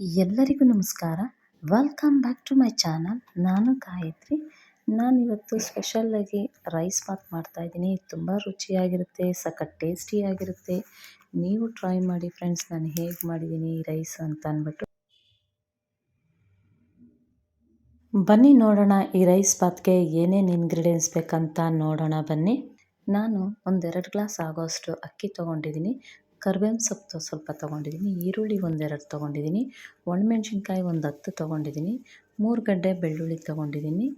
ಎಲ್ಲರಿಗೂ ನಮಸ್ಕಾರ. Welcome back to my channel ನಾನು ಗಾಯತ್ರಿ. ನಾನಿವತ್ತು ಸ್ಪೆಷಲ್ಲಾಗಿ ರೈಸ್ ಬಾತ್ ಮಾಡ್ತಾಯಿದ್ದೀನಿ ತುಂಬ ರುಚಿಯಾಗಿರುತ್ತೆ, ಸಖತ್ ಟೇಸ್ಟಿಯಾಗಿರುತ್ತೆ ನೀವು ಟ್ರೈ ಮಾಡಿ ಫ್ರೆಂಡ್ಸ್ ನಾನು ಹೇಗೆ ಮಾಡಿದ್ದೀನಿ ರೈಸ್ ಅಂತ ಅಂದ್ಬಿಟ್ಟು. ಬನ್ನಿ ನೋಡೋಣ ಈ ರೈಸ್ ಬಾತ್ಗೆ ಏನೇನು ಇಂಗ್ರೀಡಿಯೆಂಟ್ಸ್ ಬೇಕಂತ ನೋಡೋಣ ಬನ್ನಿ. ನಾನು ಒಂದೆರಡು ಗ್ಲಾಸ್ ಆಗೋಷ್ಟು ಅಕ್ಕಿ ತೊಗೊಂಡಿದ್ದೀನಿ. ಕರ್ಬೇವಿನ ಸೊಪ್ಪು ಸ್ವಲ್ಪ ತೊಗೊಂಡಿದ್ದೀನಿ, ಈರುಳ್ಳಿ ಒಂದೆರಡು ತೊಗೊಂಡಿದ್ದೀನಿ, ಒಣಮೆಣ್ಸಿನ್ಕಾಯಿ ಒಂದು ಹತ್ತು ತೊಗೊಂಡಿದ್ದೀನಿ, ಮೂರು ಗಡ್ಡೆ ಬೆಳ್ಳುಳ್ಳಿ ತೊಗೊಂಡಿದ್ದೀನಿ.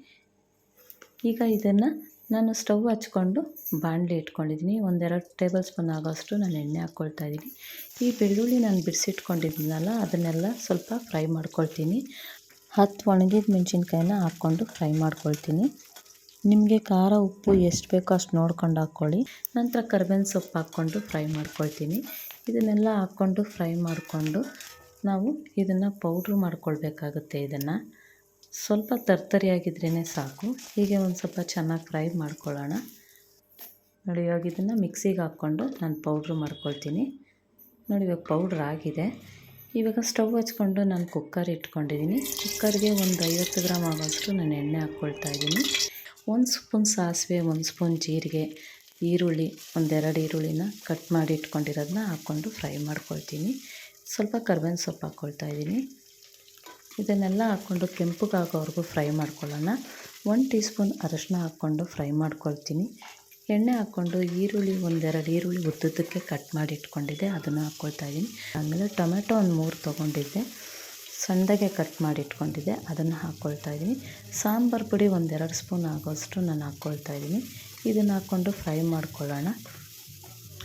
ಈಗ ಇದನ್ನು ನಾನು ಸ್ಟವ್ ಹಚ್ಕೊಂಡು ಬಾಣಲಿ ಇಟ್ಕೊಂಡಿದ್ದೀನಿ, ಒಂದೆರಡು ಟೇಬಲ್ ಸ್ಪೂನ್ ಆಗೋಷ್ಟು ನಾನು ಎಣ್ಣೆ ಹಾಕ್ಕೊಳ್ತಾ ಇದ್ದೀನಿ. ಈ ಬೆಳ್ಳುಳ್ಳಿ ನಾನು ಬಿಡಿಸಿಟ್ಕೊಂಡಿದ್ದೀನಲ್ಲ, ಅದನ್ನೆಲ್ಲ ಸ್ವಲ್ಪ ಫ್ರೈ ಮಾಡ್ಕೊಳ್ತೀನಿ. ಹತ್ತು ಒಣಗಿದ ಮೆಣಸಿನ್ಕಾಯಿನ ಹಾಕ್ಕೊಂಡು ಫ್ರೈ ಮಾಡ್ಕೊಳ್ತೀನಿ. ನಿಮಗೆ ಖಾರ ಉಪ್ಪು ಎಷ್ಟು ಬೇಕೋ ಅಷ್ಟು ನೋಡ್ಕೊಂಡು ಹಾಕ್ಕೊಳ್ಳಿ. ನಂತರ ಕರ್ಬೇವಿನ ಸೊಪ್ಪು ಹಾಕ್ಕೊಂಡು ಫ್ರೈ ಮಾಡ್ಕೊಳ್ತೀನಿ. ಇದನ್ನೆಲ್ಲ ಹಾಕ್ಕೊಂಡು ಫ್ರೈ ಮಾಡಿಕೊಂಡು ನಾವು ಇದನ್ನು ಪೌಡ್ರ್ ಮಾಡ್ಕೊಳ್ಬೇಕಾಗುತ್ತೆ ಇದನ್ನು. ಸ್ವಲ್ಪ ತರ್ತರಿಯಾಗಿದ್ರೇ ಸಾಕು. ಹೀಗೆ ಒಂದು ಸ್ವಲ್ಪ ಚೆನ್ನಾಗಿ ಫ್ರೈ ಮಾಡ್ಕೊಳ್ಳೋಣ. ನೋಡಿ, ಇವಾಗ ಇದನ್ನು ಮಿಕ್ಸಿಗೆ ಹಾಕ್ಕೊಂಡು ನಾನು ಪೌಡ್ರ್ ಮಾಡ್ಕೊಳ್ತೀನಿ. ನೋಡಿ, ಇವಾಗ ಪೌಡ್ರ್ ಆಗಿದೆ. ಇವಾಗ ಸ್ಟವ್ ಹಚ್ಕೊಂಡು ನಾನು ಕುಕ್ಕರ್ ಇಟ್ಕೊಂಡಿದ್ದೀನಿ ಕುಕ್ಕರ್ಗೆ ಒಂದು ಐವತ್ತು ಗ್ರಾಮ್ ಆಗೋಷ್ಟು ನಾನು ಎಣ್ಣೆ ಹಾಕ್ಕೊಳ್ತಾ ಇದ್ದೀನಿ ಒಂದು ಸ್ಪೂನ್ ಸಾಸಿವೆ, ಒಂದು ಸ್ಪೂನ್ ಜೀರಿಗೆ, ಈರುಳ್ಳಿ, ಒಂದೆರಡು ಈರುಳ್ಳಿನ ಕಟ್ ಮಾಡಿ ಇಟ್ಕೊಂಡಿರೋದನ್ನ ಹಾಕ್ಕೊಂಡು ಫ್ರೈ ಮಾಡ್ಕೊಳ್ತೀನಿ. ಸ್ವಲ್ಪ ಕರ್ಬೇವಿನ ಸೊಪ್ಪು ಹಾಕ್ಕೊಳ್ತಾ ಇದ್ದೀನಿ. ಇದನ್ನೆಲ್ಲ ಹಾಕ್ಕೊಂಡು ಕೆಂಪಗಾಗೋವರೆಗೂ ಫ್ರೈ ಮಾಡ್ಕೊಳ್ಳೋಣ. ಒಂದು ಟೀ ಸ್ಪೂನ್ ಅರಶಿನ ಹಾಕ್ಕೊಂಡು ಫ್ರೈ ಮಾಡ್ಕೊಳ್ತೀನಿ. ಎಣ್ಣೆ ಹಾಕ್ಕೊಂಡು ಈರುಳ್ಳಿ, ಒಂದೆರಡು ಈರುಳ್ಳಿ ಉದ್ದುದ್ದಕ್ಕೆ ಕಟ್ ಮಾಡಿ ಇಟ್ಕೊಂಡಿದ್ದೆ, ಅದನ್ನು ಹಾಕ್ಕೊಳ್ತಾ ಇದ್ದೀನಿ. ಆಮೇಲೆ ಟೊಮೆಟೊ ಒಂದು ಮೂರು ತೊಗೊಂಡಿದ್ದೆ. ಸಣ್ಣದಾಗೆ ಕಟ್ ಮಾಡಿ ಇಟ್ಕೊಂಡಿದ್ದೆ ಅದನ್ನು ಹಾಕ್ಕೊಳ್ತಾ ಇದ್ದೀನಿ. ಸಾಂಬಾರು ಪುಡಿ ಒಂದೆರಡು ಸ್ಪೂನ್ ಆಗೋಷ್ಟು ನಾನು ಹಾಕ್ಕೊಳ್ತಾ ಇದ್ದೀನಿ. ಇದನ್ನು ಹಾಕ್ಕೊಂಡು ಫ್ರೈ ಮಾಡ್ಕೊಳ್ಳೋಣ.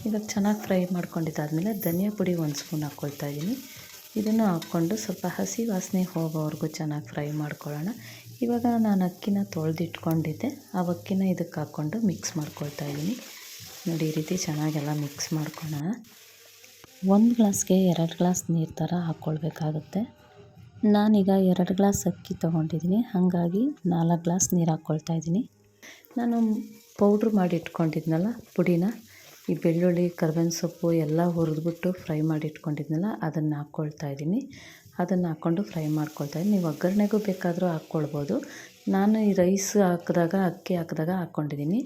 ಇವಾಗ ಚೆನ್ನಾಗಿ ಫ್ರೈ ಮಾಡ್ಕೊಂಡಿದ್ದಾದಮೇಲೆ ಧನಿಯಾ ಪುಡಿ ಒಂದು ಸ್ಪೂನ್ ಹಾಕ್ಕೊಳ್ತಾ ಇದ್ದೀನಿ. ಇದನ್ನು ಹಾಕ್ಕೊಂಡು ಸ್ವಲ್ಪ ಹಸಿ ವಾಸನೆ ಹೋಗೋವರೆಗೂ ಚೆನ್ನಾಗಿ ಫ್ರೈ ಮಾಡ್ಕೊಳ್ಳೋಣ. ಇವಾಗ ನಾನು ಅಕ್ಕಿನ ತೊಳೆದಿಟ್ಕೊಂಡಿದ್ದೆ, ಆ ಅಕ್ಕಿನ ಇದಕ್ಕೆ ಹಾಕ್ಕೊಂಡು ಮಿಕ್ಸ್ ಮಾಡ್ಕೊಳ್ತಾ ಇದ್ದೀನಿ. ನೋಡಿ, ಈ ರೀತಿ ಚೆನ್ನಾಗೆಲ್ಲ ಮಿಕ್ಸ್ ಮಾಡ್ಕೊಳ್ಳೋಣ. ಒಂದು ಗ್ಲಾಸ್ಗೆ ಎರಡು ಗ್ಲಾಸ್ ನೀರು ಥರ ಹಾಕ್ಕೊಳ್ಬೇಕಾಗುತ್ತೆ ನಾನೀಗ ಎರಡು ಗ್ಲಾಸ್ ಅಕ್ಕಿ ತೊಗೊಂಡಿದ್ದೀನಿ. ಹಾಗಾಗಿ ನಾಲ್ಕು ಗ್ಲಾಸ್ ನೀರು ಹಾಕ್ಕೊಳ್ತಾ ಇದ್ದೀನಿ. ನಾನು ಪೌಡ್ರ್ ಮಾಡಿ ಇಟ್ಕೊಂಡಿದ್ನಲ್ಲ ಪುಡಿನ, ಈ ಬೆಳ್ಳುಳ್ಳಿ, ಕರ್ಬೇವಿನ ಸೊಪ್ಪು ಎಲ್ಲ ಹುರಿದ್ಬಿಟ್ಟು ಫ್ರೈ ಮಾಡಿ ಇಟ್ಕೊಂಡಿದ್ನಲ್ಲ ಅದನ್ನು ಹಾಕ್ಕೊಳ್ತಾ ಇದ್ದೀನಿ. ಅದನ್ನು ಹಾಕ್ಕೊಂಡು ಫ್ರೈ ಮಾಡ್ಕೊಳ್ತಾ ಇದ್ದೀನಿ. ನೀವು ಒಗ್ಗರಣೆಗೂ ಬೇಕಾದರೂ ಹಾಕ್ಕೊಳ್ಬೋದು. ನಾನು ಈ ರೈಸ್ ಹಾಕಿದಾಗ, ಅಕ್ಕಿ ಹಾಕಿದಾಗ ಹಾಕ್ಕೊಂಡಿದ್ದೀನಿ.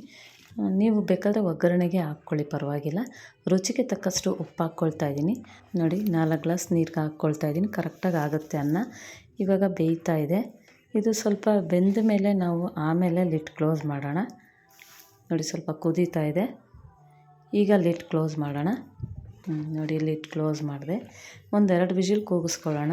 ನೀವು ಬೇಕಾದರೆ ಒಗ್ಗರಣೆಗೆ ಹಾಕ್ಕೊಳ್ಳಿ, ಪರವಾಗಿಲ್ಲ. ರುಚಿಗೆ ತಕ್ಕಷ್ಟು ಉಪ್ಪು ಹಾಕ್ಕೊಳ್ತಾ ಇದ್ದೀನಿ. ನೋಡಿ, ನಾಲ್ಕು ಗ್ಲಾಸ್ ನೀರಿಗೆ ಹಾಕ್ಕೊಳ್ತಾ ಇದ್ದೀನಿ. ಕರೆಕ್ಟಾಗಿ ಆಗುತ್ತೆ ಅನ್ನ. ಇವಾಗ ಬೇಯ್ತಾ ಇದೆ. ಇದು ಸ್ವಲ್ಪ ಬೆಂದ ಮೇಲೆ ನಾವು ಆಮೇಲೆ ಲಿಟ್ ಕ್ಲೋಸ್ ಮಾಡೋಣ. ನೋಡಿ, ಸ್ವಲ್ಪ ಕುದೀತಾ ಇದೆ. ಈಗ ಲಿಟ್ ಕ್ಲೋಸ್ ಮಾಡೋಣ. ನೋಡಿ, ಲಿಟ್ ಕ್ಲೋಸ್ ಮಾಡಿದೆ. ಒಂದೆರಡು ವಿಜಿಲ್ ಕೂಗಿಸ್ಕೊಳ್ಳೋಣ.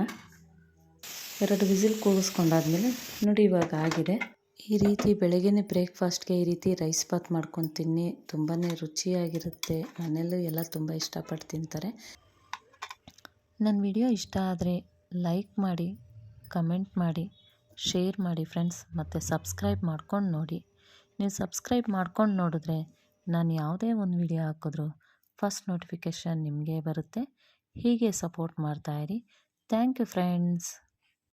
ಎರಡು ವಿಸಿಲ್ ಕೂಗಿಸ್ಕೊಂಡಾದ್ಮೇಲೆ, ನೋಡಿ, ಇವಾಗ ಆಗಿದೆ. ಈ ರೀತಿ ಬೆಳಗ್ಗೆ ಬ್ರೇಕ್ಫಾಸ್ಟ್ಗೆ ಈ ರೀತಿ ರೈಸ್ ಬಾತ್ ಮಾಡ್ಕೊಂಡು ತಿನ್ನಿ. ತುಂಬಾ ರುಚಿಯಾಗಿರುತ್ತೆ. ಮನೆಯಲ್ಲೂ ಎಲ್ಲ ತುಂಬ ಇಷ್ಟಪಟ್ಟು ತಿಂತಾರೆ. ನನ್ನ ವಿಡಿಯೋ ಇಷ್ಟ ಆದರೆ ಲೈಕ್ ಮಾಡಿ, ಕಮೆಂಟ್ ಮಾಡಿ, ಶೇರ್ ಮಾಡಿ ಫ್ರೆಂಡ್ಸ್. ಮತ್ತು ಸಬ್ಸ್ಕ್ರೈಬ್ ಮಾಡ್ಕೊಂಡು ನೋಡಿ. ನೀವು ಸಬ್ಸ್ಕ್ರೈಬ್ ಮಾಡ್ಕೊಂಡು ನೋಡಿದ್ರೆ ನಾನು ಯಾವುದೇ ಒಂದು ವಿಡಿಯೋ ಹಾಕಿದ್ರು ಫಸ್ಟ್ ನೋಟಿಫಿಕೇಷನ್ ನಿಮಗೆ ಬರುತ್ತೆ. ಹೀಗೆ ಸಪೋರ್ಟ್ ಮಾಡ್ತಾಯಿರಿ ಥ್ಯಾಂಕ್ ಯು ಫ್ರೆಂಡ್ಸ್.